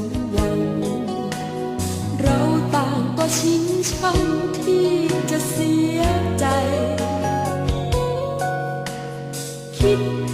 มหวัง เราต่างก็ชิงชังที่จะเสียใจ คิด